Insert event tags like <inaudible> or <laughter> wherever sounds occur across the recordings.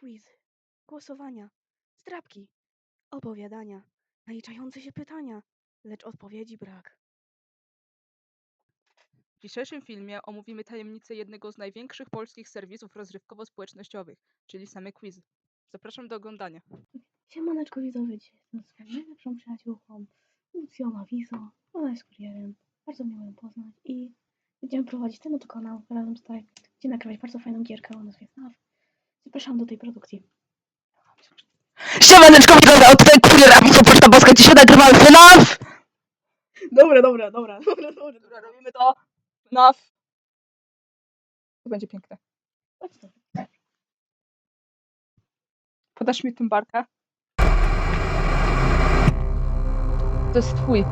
quiz, głosowania, zdrabki, opowiadania, naliczające się pytania, lecz odpowiedzi brak. W dzisiejszym filmie omówimy tajemnicę jednego z największych polskich serwisów rozrywkowo-społecznościowych, czyli same quizy. Zapraszam do oglądania. Siemaneczko widzowie, dzisiaj jestem z swoją najlepszą przyjaciółką, Lucją Awizo, ona jest kurierem, bardzo miło ją poznać i będziemy prowadzić ten oto kanał razem z tutaj, gdzie nagrywać bardzo fajną gierkę o nazwie FNAF. Zapraszam do tej produkcji. Siemaneczko widzowie, od tutaj kurier Abisu Poczta Boska, dzisiaj nagrywamy FNAF! Dobra, dobra, dobra, <laughs> dobra, dobra, dobra, robimy to. NAF. To będzie piękne. Podasz mi tym barkę? To jest twój.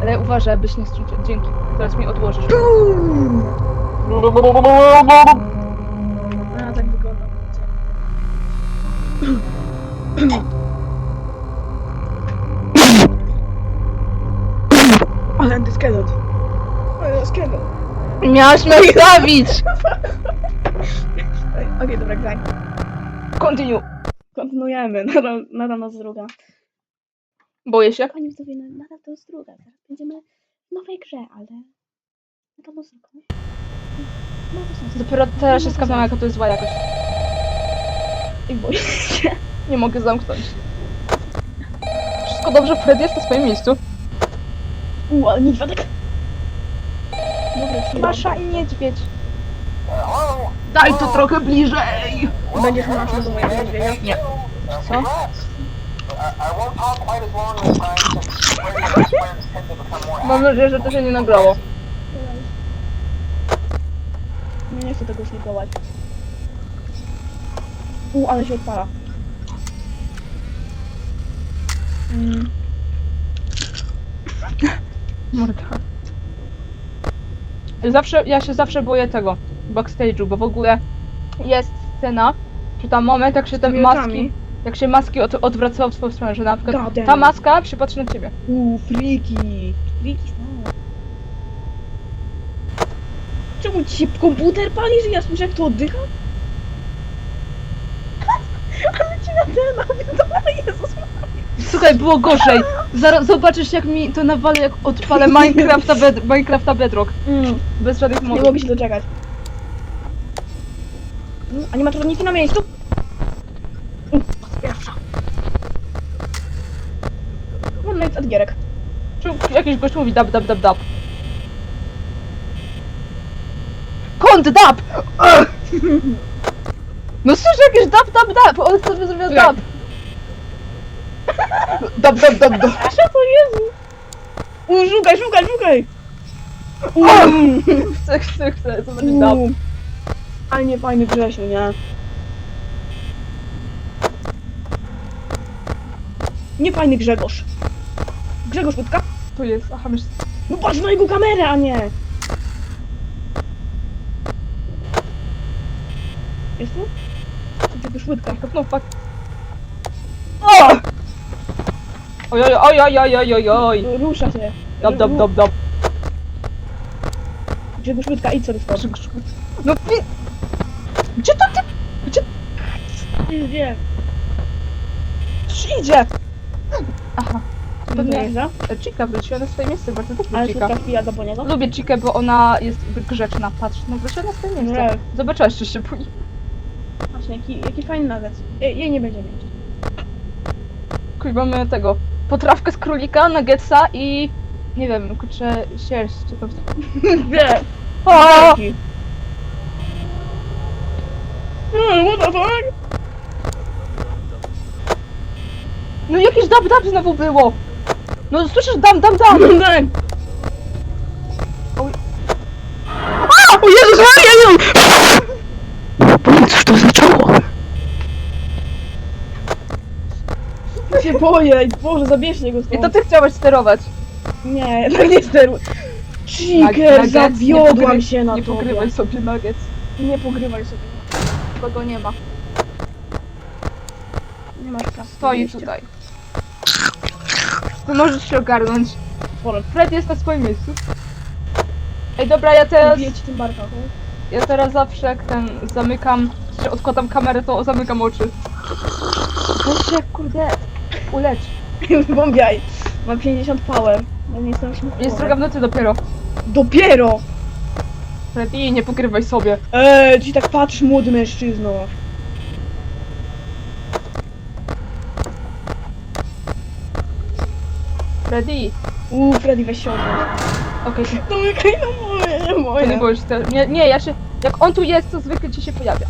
Ale uważaj, abyś nie strucił. Dzięki. Teraz mi odłożysz. <laughs> A, tak wygląda. Ale antyskelot. Ale skelot. Miałaś mnie zabić! Ej, Okej, dobra, graj. Continue. Kontynuujemy, nadal, nadal nas druga. Boję się. Pani widzowie, no, nadal to jest druga. Zaraz będziemy w nowej grze, ale... Nadal jest druga. Dopiero teraz się skazałam, jaka to jest zła jakość. I boję się. Nie mogę zamknąć. Wszystko dobrze, Fred jest na swoim miejscu. U, ale niedźwiadek. Dobra. Masza i niedźwiedź. Daj to trochę bliżej! Będziesz maszył do mojego niedźwiedzia? Nie. Co? Mam nadzieję, że to się nie nagrało. Nie, nie chcę tego slikować. U, ale się odpala. Mm. <laughs> Morda. Zawsze, ja się zawsze boję tego backstage'u, bo w ogóle jest scena, czy tam moment, jak się te maski, jak się maski od, odwracają w swoją stronę, że na przykład God damn. ta maska przypatrzy na ciebie. U, friki. Friki znowu. Czemu ci się komputer pali, że ja słyszę jak to oddycha? <laughs> Ale ci na ten, dobra, Jezus. Słuchaj, było gorzej. Zaraz zobaczysz jak mi to nawali, jak odpalę Minecrafta, <laughs> bed, Minecrafta Bedrock. Mm, Bez żadnych nie modów. mogę się doczekać. Mm, Animatroniki na miejscu. Mm, Pierwsza. Mam nawet od gierek. Czy jakiś gość mówi dab, dab, dab, dab. Kąt dab! No słyszę jakieś dab, dab, dab! On sobie zrobił dab. Dab, dab, dab, dab. A co to Jezu? U, szukaj, szukaj, szukaj! U, Chcę, chcę, chcę, to będzie dab. u. Ale nie fajny Grzesiu, nie? Nie fajny Grzegorz. Grzegorz Łódka? Tu jest, aha, myślę. No patrz na jego kamerę, a nie! Jest tu? Grzegorz Łódka. No fuck. O! Oj, oj, oj, oj, oj, oj, oj, oj. Rusza się. Dab, dab, dab, dab. Grzegorz Łódka, idź sobie stąd. No pi... Gdzie to ty? Gdzie Idź, Gdzie? Coś idzie? Aha. Pewnie Pewnie. jeżdża. Chica wróciła na swoje miejsce, bardzo dobrze Ale Chica. Do niego. Lubię Chikę, bo ona jest grzeczna. Patrz, no wróciła na swoje miejsce. Nie. Zobaczyłaś, czy się boi. Właśnie, jaki, jaki fajny nugget. Jej, jej nie będzie mieć. Kuj, mamy tego. Potrawkę z królika, nuggetsa i... Nie wiem, kurczę, sierść czy tam... <laughs> Wie! O! Hmm, what the fuck? No jakiś dab dab znowu było! No słyszysz dam dam dam! Tak. O Jezus Maria, nie! Cóż to zaczęło? Ja się boję, Boże, zabierzcie go I stąd. to ty chciałaś sterować. Nie, jednak nie steruj. Nie zawiodłam się na Nie tobie. pogrywaj sobie nuggets. Nie pogrywaj sobie. Kogo nie ma. Nie masz prawa. Stoi tutaj. No możesz się ogarnąć. Fred jest na swoim miejscu. Ej dobra, ja teraz... Tym? Ja teraz zawsze jak ten zamykam że odkładam kamerę, to zamykam oczy. Boże, kurde, ulecz. <laughs> Bombiaj. Mam 50 power. No nie jestem Jest droga w nocy dopiero. Dopiero! Freddy, nie pokrywaj sobie. Eee, ci tak patrz, młody mężczyzno. Freddy. Uuu, Freddy, weź się odwróć. Okej, <laughs> to, Domykaj na moje, nie to nie moje. te... Nie, nie, ja się... Jak on tu jest, to zwykle ci się pojawia.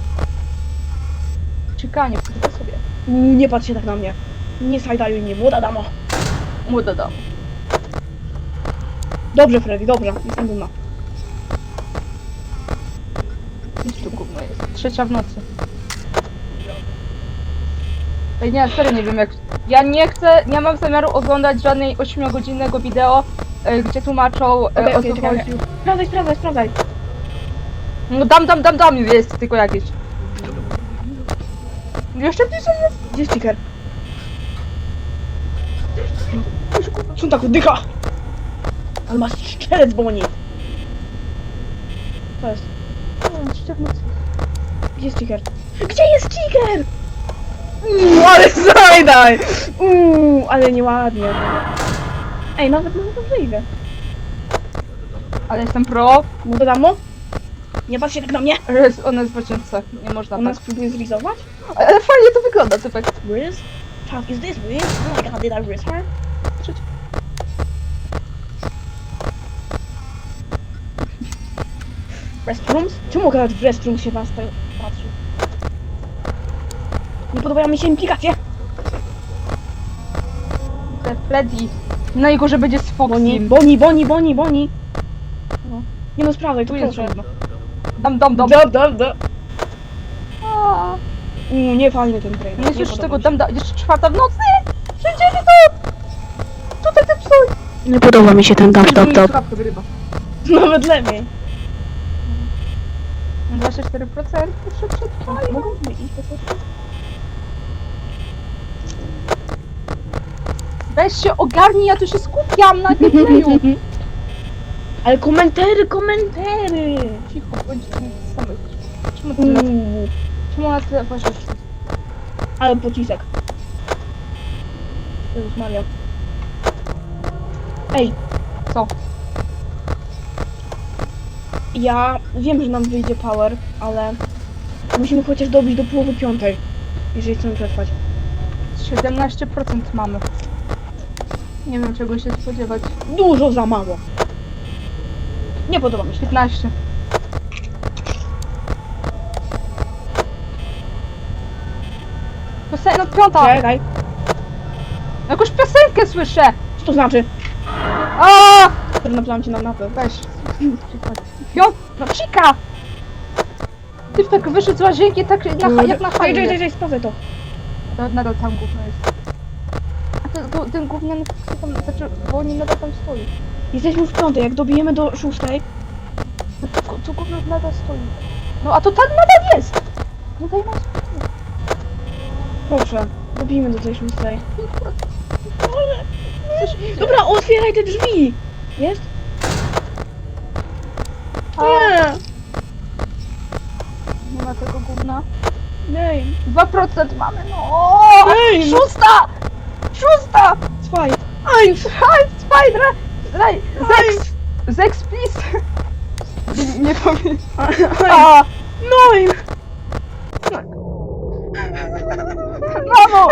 Czekanie, sobie. Nie patrz się tak na mnie. Nie sajdajuj mnie, młoda damo. Młoda dam. Dobrze, Freddy, dobrze. Jestem dumna. Nic tu gówno jest. Trzecia w nocy. Ej, nie, serio nie wiem jak... Ja nie chcę, nie mam zamiaru oglądać żadnej 8-godzinnego wideo, e, gdzie tłumaczą e, Okej, o okej, co czekaj. chodzi. Sprawdzaj, sprawdzaj, sprawdzaj. No dam, dam, dam, dam jest tylko jakieś. Jeszcze bliżej jest. Gdzie jest sticker? Co tak oddycha? Ale dzwoni. Co jest? Nie, trzecia w nocy. Gdzie jest sticker? Gdzie jest sticker? Uuu, ale zajdaj! Uuu, ale nieładnie. Ej, nawet nawet dobrze idę. Ale jestem pro. Młoda damo? Nie patrz się tak na mnie. Jest, ona jest w łazience. Nie można Ona tak. spróbuje zrizować? Ale fajnie to wygląda, typek. Riz? Child, is this Riz? Oh my god, did I Riz her? Restrooms? Czemu akurat w restrooms się was tak patrzy? Nie podobają mi się implikacje. Te Freddy. Najgorzej będzie z Boni, Foxim. boni, boni, boni, boni. No. Nie no, sprawdzaj, Tu jest proszę. trudno. Dam, dam, dam. Dam, dam, dam. A, Uuu, nie fajny ten trailer. Nie słyszysz podoba tego, mi się. dam, dam. Jeszcze czwarta w nocy. Wszędzie nie to. Tutaj ten psuj. Nie podoba mi się ten dub. Słuchawkę wyrywa. Nawet lepiej. 24% jeszcze przetrwają. Mogą iść po prostu? Weź się ogarnij, ja tu się skupiam na gameplayu. <laughs> Ale komentary, komentary! Cicho, bądź tu samych. Czemu ty na, Uuu, czemu tyle ale pocisek. Jezus Maria. Ej, Co? ja wiem, że nam wyjdzie power, ale musimy chociaż dobić do połowy piątej, jeżeli chcemy przetrwać. 17% mamy. Nie wiem czego się spodziewać. Dużo za mało. Nie podoba mi się. 15. Piosen no piąta! Czekaj, Jakąś piosenkę słyszę! co to znaczy? Który napisałam ci na mapę. Weź. Piąt... No psika! Ty tak wyszedł z łazienki tak na, jak na Czekaj, czekaj, hajdzie. czekaj, sprawdzaj to. To Nadal tam gówno jest. A ten, ten gówniany tam, znaczy, bo oni nadal tam stoi. Jesteśmy już w piątej, jak dobijemy do szóstej, No to, to gówno nadal stoi. No a to tak nadal jest! No daj nam spokój. proszę, dobijmy do tej szóstej. Dobra, otwieraj te drzwi! Jest? A, Nie! nie ma tego gówna. Nie! 2% mamy, no! Ej! Szósta! Szósta! Zwei! Eins! Eins, zwei, drei, drei, <laughs> sechs! Sechs, please! Nie, nie powiem. A! Neun! Mamo!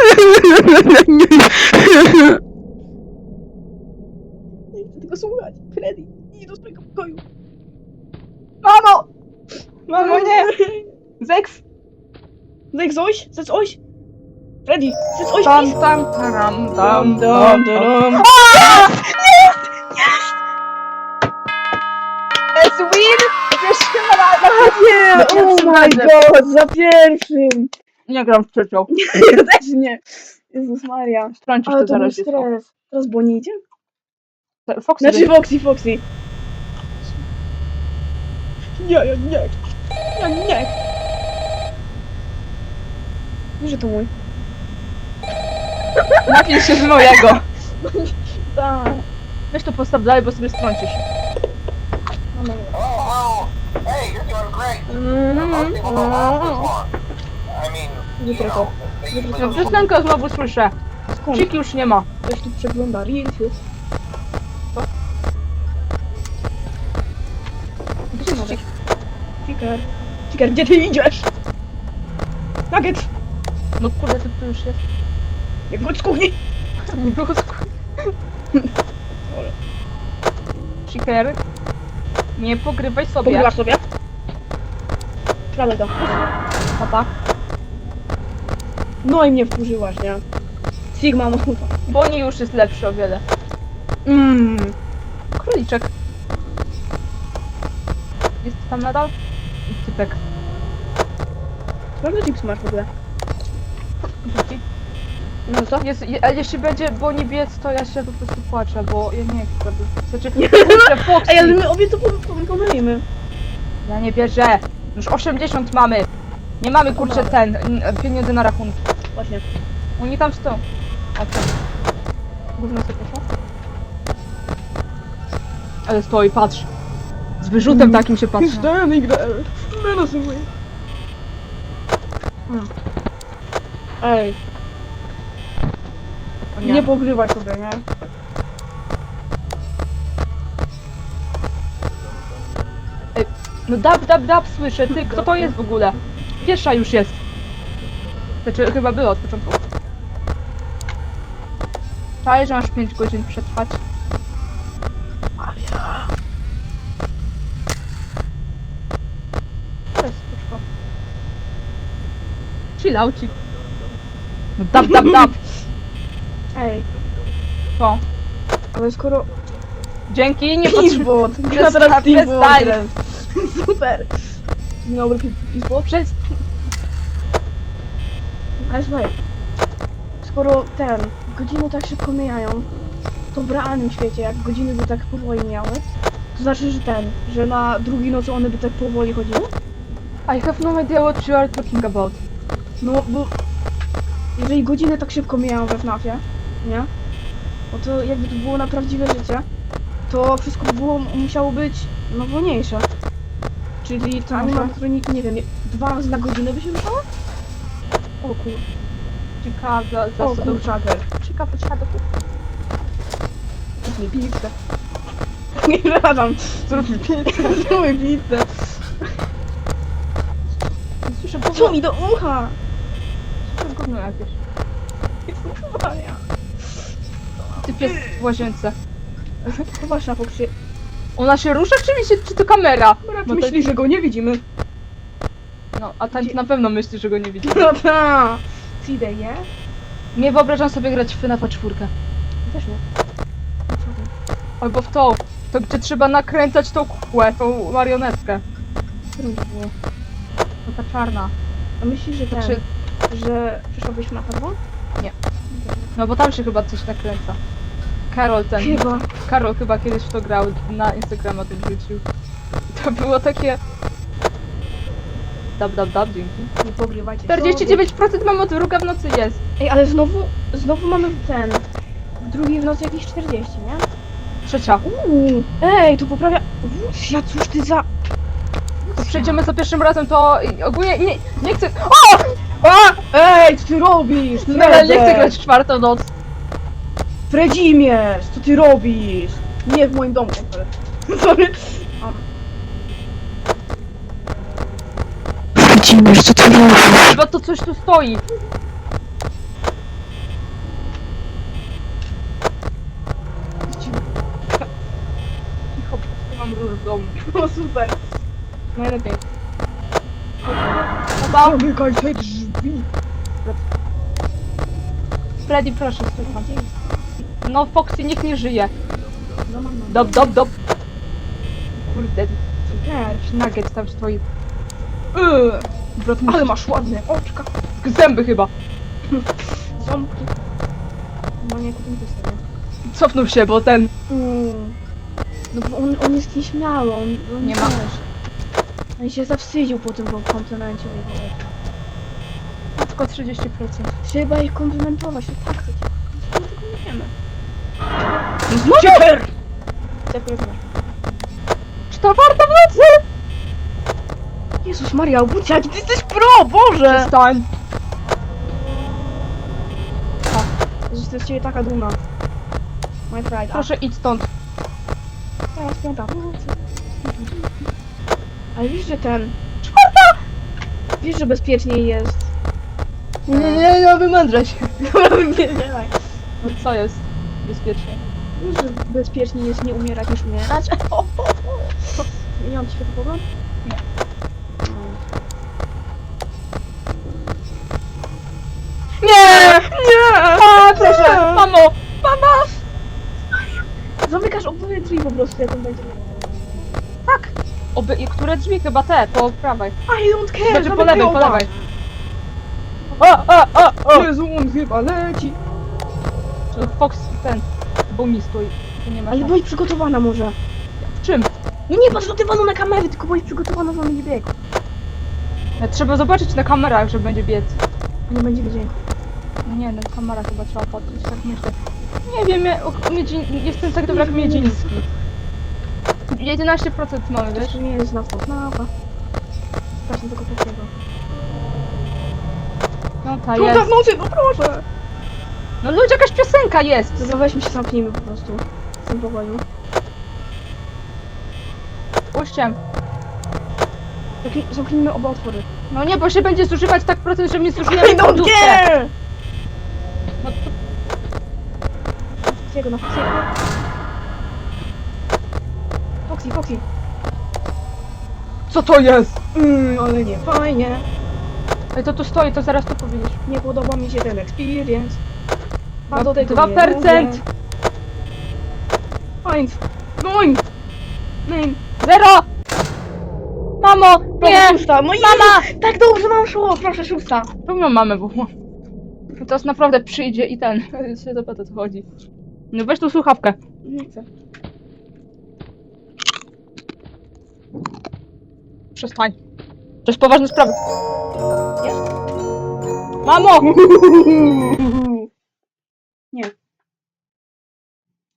Nie chcę tego słuchać. Freddy, idź do swojego pokoju. Mamo! Mamo, nie! Sechs! Zeg coś? Zeg coś? Freddy, zeg coś, Tam, please. tam, tam, Dum, tam, dum, tam, dum. God, za pierwszym. Nie gram w trzecią. <laughs> Ja też nie. Jezus Maria. Strącisz Ale to to był zaraz dziecko. stres. Teraz Bonnie idzie? Foxy Znaczy. Foxy, Foxy. Nie, ja nie. Ja nie. Wiesz, że to mój. <laughs> Napij się z mojego. Tak. Weź to postaw dalej, bo sobie strącisz. No, no. Hey, you're doing great. Mm, Most people don't last this long. Wytrycho. No Wytrycho. piosenkę znowu słyszę. Skąd? Cik już nie ma. Ktoś tu przegląda Reelsy. Co? Gdzie możesz? Ciker. Ciker, gdzie ty idziesz? Nugget! No kurde, to tu już jest. Jak chodź z kuchni! Nie było <laughs> Chiker, nie pogrywaj sobie. Pogrywasz sobie? Sprawdzaj to. Papa. No i mnie wkurzyłaś, nie? Sigma mowa. Boni już jest lepszy o wiele. Mmm. Króliczek. Jest tam nadal? Typek. Sprawdzę chips masz w ogóle. No co? Jest, je, a jeśli będzie Boni biec, to ja się po prostu płaczę, bo ja nie chcę. bo- Znaczy, <laughs> kurczę, Foxy. Ej, ale my obie to pom- pom- pomylimy. Ja nie wierzę. Już 80 mamy. Nie mamy kurczę Mamy. ten, n- pieniądze na rachunki. Właśnie. Oni tam stoją. O co? Gówno sobie poszło? Ale stoi, patrz. Z wyrzutem takim się patrzy. Zdałem igrę. No no słuchaj. Ej, Nie. nie. pogrywaj sobie, nie? No dab, dab, dab słyszę. Ty, kto to jest w ogóle? Pierwsza już jest. Znaczy, chyba było od początku. Czaję, że masz 5 godzin przetrwać. To jest spoczko. Chillaucik. No dab, dab, dab. Ej, Co? ale skoro... Dzięki, nie potrzebuję. Gra Przestań, teraz Peacebot! przestań. Super! Dobry Peacebot? Przez... Ale słuchaj, skoro ten, godziny tak szybko mijają, to w realnym świecie, jak godziny by tak powoli mijały, to znaczy, że ten, że na drugiej nocy one by tak powoli chodziły? I have no idea what you are talking about. No, bo jeżeli godziny tak szybko mijają we FNAFie, nie? No to jakby to było na prawdziwe życie, to wszystko by było, musiało być, no, wolniejsze. Czyli Aha. animatroniki, nie wiem, dwa razy na godzinę by się ruszały? O kur... Ciekawe, za do kurczaker. Ciekawe, ciekawe. Zrób mi pizzę. <laughs> Nie przepraszam. Zrób mi pizzę. <laughs> Zrób mi pizzę. Słyszę Co mi do ucha? słyszę gówno jakieś. Maria. Ty pies w łazience. <laughs> Popatrz na pokrzy. Ona się rusza, czy mi się, czy to kamera? Bo to, Myśli, że go nie widzimy. no, a tak na pewno myśli, że go nie widzi. No ta. Cidę je? Nie wyobrażam sobie grać w FNAF 4. Też nie. Albo w to, to gdzie trzeba nakręcać tą kukłę, tą marionetkę. To ta czarna. A myślisz, że ten, Czy, że przyszłabyś na pewno? No bo tam się chyba coś nakręca. Karol ten, Chyba. Karol chyba kiedyś w to grał, na Instagrama to wrzucił. To było takie... Dab, dab, dab, dzięki. Nie pogrywajcie 49% mam od druga w nocy jest. Ej, ale znowu, znowu mamy ten. W drugiej w nocy jakieś 40, nie? Trzecia. Uuu. Ej, tu poprawia. Ja cóż ty za. To przejdziemy za pierwszym razem, to ogólnie nie, nie chcę... O! A! Ej, co ty robisz? No, ale nie chcę grać w czwartą noc. Fredzimiesz, co ty robisz? Nie w moim domu. Sorry. Widzimy, co tu robisz? Chyba to coś tu stoi. Cicho, mam róż w domu. O, super. Najlepiej. Chyba... Zamykaj te drzwi. Freddy, proszę, tam. No, Foxy, niech nie żyje. Dob, dob, dob. Kurde, Też. nugget tam stoi. Yy, Brat ale masz ładne oczka. Zęby chyba. Ząbki. No nie, to sobie. Cofnął się, bo ten... Mm. No bo on, on jest nieśmiały, on, on Nie ma. wiesz. On się zawstydził po tym komplemencie jego oczu. Tylko 30%. Trzeba ich komplementować, to tak. My tego nie wiemy. Za Czy to warto w nocy? Jezus Maria, Obucia, jaki ty jesteś pro, Boże! Przestań. Jestem z ciebie taka dumna. My pride. A, Proszę idź stąd. teraz piąta. Ale wiesz, że ten... Czwarta! Wiesz, że bezpieczniej jest. Nie, nie, nie, nie wymędrzę się. Dobra, wypierdzielaj. No co jest bezpiecznie? Że bezpieczniej jest nie umierać niż umierać. Zmieniłam ci światopogląd? Nie. Nie! Nie! A, proszę! Mamo! Mama! Zamykasz obydwie drzwi po prostu, jak on będzie. Tak! Oby, i które drzwi? Chyba te, po prawej. I don't care! Znaczy po zamykaj lewej, po oba. lewej. O, o, o, o! Jezu, on chyba leci. Fox ten, bo mi stoi. Tu nie ma Ale szans. bądź przygotowana może. W czym? No nie patrz do dywanu na kamery, tylko bądź przygotowana, że on będzie biegł. E, Trzeba zobaczyć na kamerach, że będzie biec. A nie będzie wiedział. No nie, na kamerach chyba trzeba patrzeć, tak myślę. Nie wiem, ja, o, miedzi, jestem tak dobra jak Miedziński. 11% mamy, wiesz? Nie jest na to. No dobra. Sprawdźmy tego polskiego. No ta jest. nocy, no proszę! No ludzie, jakaś piosenka jest! To weźmy się zamknijmy po prostu. W tym pokoju. Puśćcie. Zamknij- Zamknijmy oba otwory. No nie, bo się będzie zużywać tak procent, że mnie zużyje I don't care! No to Foxiego na Foxiego. Foxy, Foxy. Co to jest? Mmm, ale nie fajnie. Ej, to tu stoi, to zaraz to powiedzieć. Nie podoba mi się ten experience. A do tego dwa nie percent. lubię. Eins. Neun. Nein. Zero! Mamo! Proszę, Nie! szósta. No i Mama! Tak dobrze nam szło. Proszę, szósta. Pewno mamy, bo teraz naprawdę przyjdzie i ten, <laughs> się zapyta o co chodzi. No weź tu słuchawkę. Nie chcę. Przestań. To jest poważna sprawa. Mamo! Nie.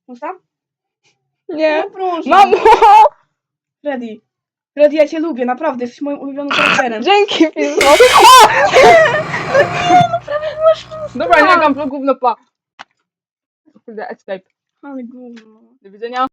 Szósta? Nie. No proszę. Mamo! Freddy. Freddy, ja cię lubię, naprawdę. Jesteś moim ulubionym charakterem. Dzięki, <laughs> Pizzo. Dobra, nie gam, to gówno pa. Kurde, escape. Ale gówno. Do widzenia.